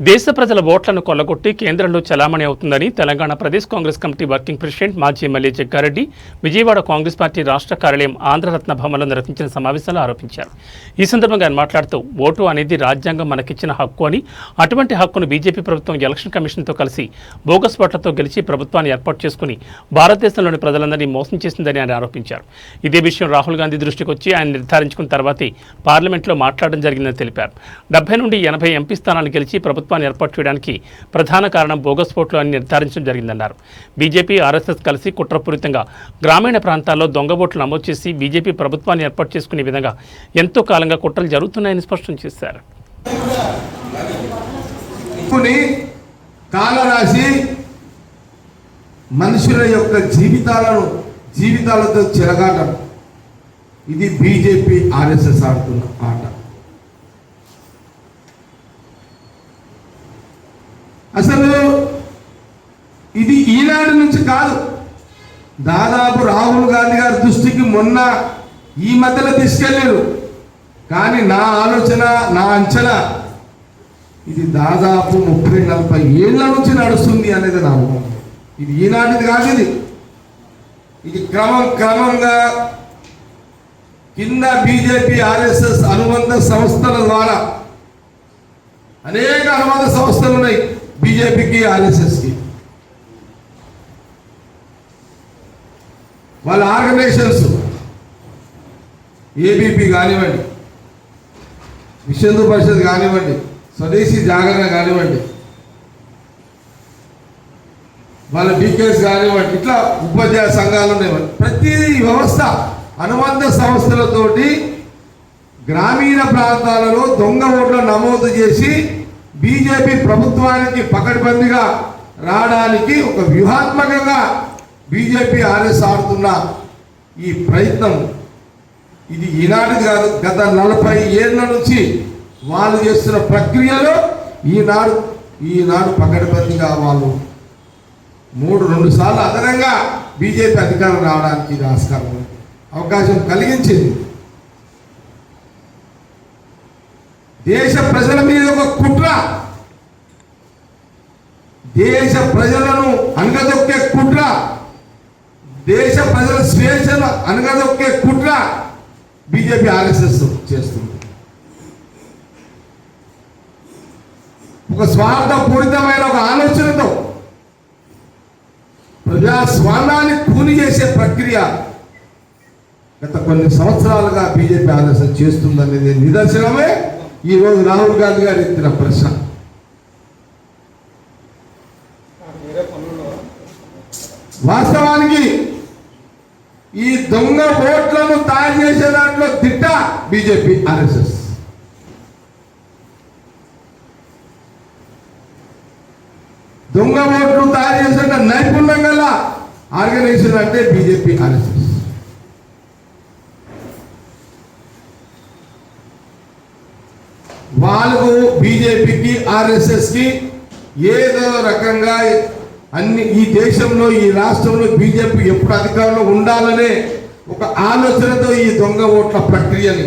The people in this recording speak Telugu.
దేశ ప్రజల ఓట్లను కొల్లగొట్టి కేంద్రంలో చలామణి అవుతుందని Telangana Pradesh Congress committee working president మాజీ ఎమ్మెల్యే జగ్గారెడ్డి విజయవాడ కాంగ్రెస్ పార్టీ రాష్ట్ర కార్యాలయం ఆంధ్రరత్న భవన్లో నిర్వహించిన సమావేశంలో ఆరోపించారు. ఈ సందర్భంగా ఆయన మాట్లాడుతూ ఓటు అనేది రాజ్యాంగం మనకిచ్చిన హక్కు అని అటువంటి హక్కును బీజేపీ ప్రభుత్వం ఎలక్షన్ కమిషన్తో కలిసి బోగస్ ఓట్లతో గెలిచి ప్రభుత్వాన్ని ఏర్పాటు చేసుకుని భారతదేశంలోని ప్రజలందరినీ మోసం చేసిందని ఆయన ఆరోపించారు. ఇదే విషయం రాహుల్ గాంధీ దృష్టికి వచ్చి ఆయన నిర్ధారించుకున్న తర్వాతే పార్లమెంట్లో మాట్లాడడం జరిగిందని తెలిపారు. డెబ్బై నుండి ఎనభై ఎంపీ స్థానాలు గెలిచి ప్రభుత్వం ప్రభుత్వాన్ని ఏర్పాటు చేయడానికి ప్రధాన కారణం బోగస్ ఓట్లు అని నిర్ధారించడం జరిగిందన్నారు. బీజేపీ ఆర్ఎస్ఎస్ కలిసి కుట్రపూరితంగా గ్రామీణ ప్రాంతాల్లో దొంగ ఓట్లు నమోదు చేసి బీజేపీ ప్రభుత్వాన్ని ఏర్పాటు చేసుకునే విధంగా ఎంతో కాలంగా కుట్రలు జరుగుతున్నాయని స్పష్టం చేశారు. ని మనుషుల యొక్క జీవితాలను జీవితాలతో చెలగాటం ఇది బీజేపీ ఆర్ఎస్ఎస్ ఆడుతున్న ఆట అసలు ఇది ఈనాడు నుంచి కాదు. దాదాపు రాహుల్ గాంధీ గారి దృష్టికి మొన్న ఈ మధ్యలో తీసుకెళ్ళారు కానీ నా ఆలోచన నా అంచనా ఇది దాదాపు ముప్పై నలభై ఏళ్ళ నుంచి నడుస్తుంది అనేది నా ఊహ. ఇది ఈనాటిది కాదు ఇది. ఇది క్రమం క్రమంగా కింద బీజేపీ ఆర్ఎస్ఎస్ అనుబంధ సంస్థల ద్వారా అనేక అనుబంధ సంస్థలు ఉన్నాయి. బీజేపీకి ఆర్ఎస్ఎస్కి. వాళ్ళ ఆర్గనైజేషన్స్ ఏబీపీ కానివ్వండి విశ్వందు పరిషత్ కానివ్వండి స్వదేశీ జాగరణ కానివ్వండి వాళ్ళ డీకేస్ కానివ్వండి ఇట్లా ఉపాధ్యాయ సంఘాలు ఉన్నాయి. ప్రతి వ్యవస్థ అనుబంధ సంస్థలతోటి గ్రామీణ ప్రాంతాలలో దొంగ ఓట్ల నమోదు చేసి బీజేపీ ప్రభుత్వానికి పకడ్బందీగా రావడానికి ఒక వ్యూహాత్మకంగా బీజేపీ ఆర్ఎస్ ఆడుతున్న ఈ ప్రయత్నం ఇది ఈనాటి కాదు. గత నలభై ఏళ్ళ నుంచి వాళ్ళు చేస్తున్న ప్రక్రియలో ఈనాడు ఈనాడు పకడ్బందీగా వాళ్ళు మూడు రెండు సార్లు అదనంగా బీజేపీ అధికారం రావడానికి ఇది ఆస్కారం. అవకాశం కలిగించింది. దేశ ప్రజల మీద ఒక కుట్ర. దేశ ప్రజలను అనగదొక్కే కుట్ర. దేశ ప్రజల స్వేచ్ఛను అనగదొక్కే కుట్ర బీజేపీ ఆర్ఎస్ఎస్ చేస్తుంది. ఒక స్వార్థపూరితమైన ఒక ఆలోచనతో ప్రజాస్వామ్యాన్ని కూలి చేసే ప్రక్రియ గత కొన్ని సంవత్సరాలుగా బీజేపీ ఆర్ఎస్ఎస్ చేస్తుందనేది నిదర్శనమే. ఈ రోజు రాహుల్ గాంధీ గారు ఎత్తిన ప్రశ్న. వాస్తవానికి ఈ దొంగ ఓట్లను తయారు చేసే దాంట్లో తిట్ట బీజేపీ ఆర్ఎస్ఎస్. దొంగ ఓట్లు తయారు చేసే నైపుణ్యం గల ఆర్గనైజేషన్ అంటే బీజేపీ ఆర్ఎస్ఎస్. వాళ్ళకు బీజేపీకి ఆర్ఎస్ఎస్కి ఏదో రకంగా అన్ని ఈ దేశంలో ఈ రాష్ట్రంలో బీజేపీ ఎప్పుడు అధికారంలో ఉండాలనే ఒక ఆలోచనతో ఈ దొంగ ఓట్ల ప్రక్రియని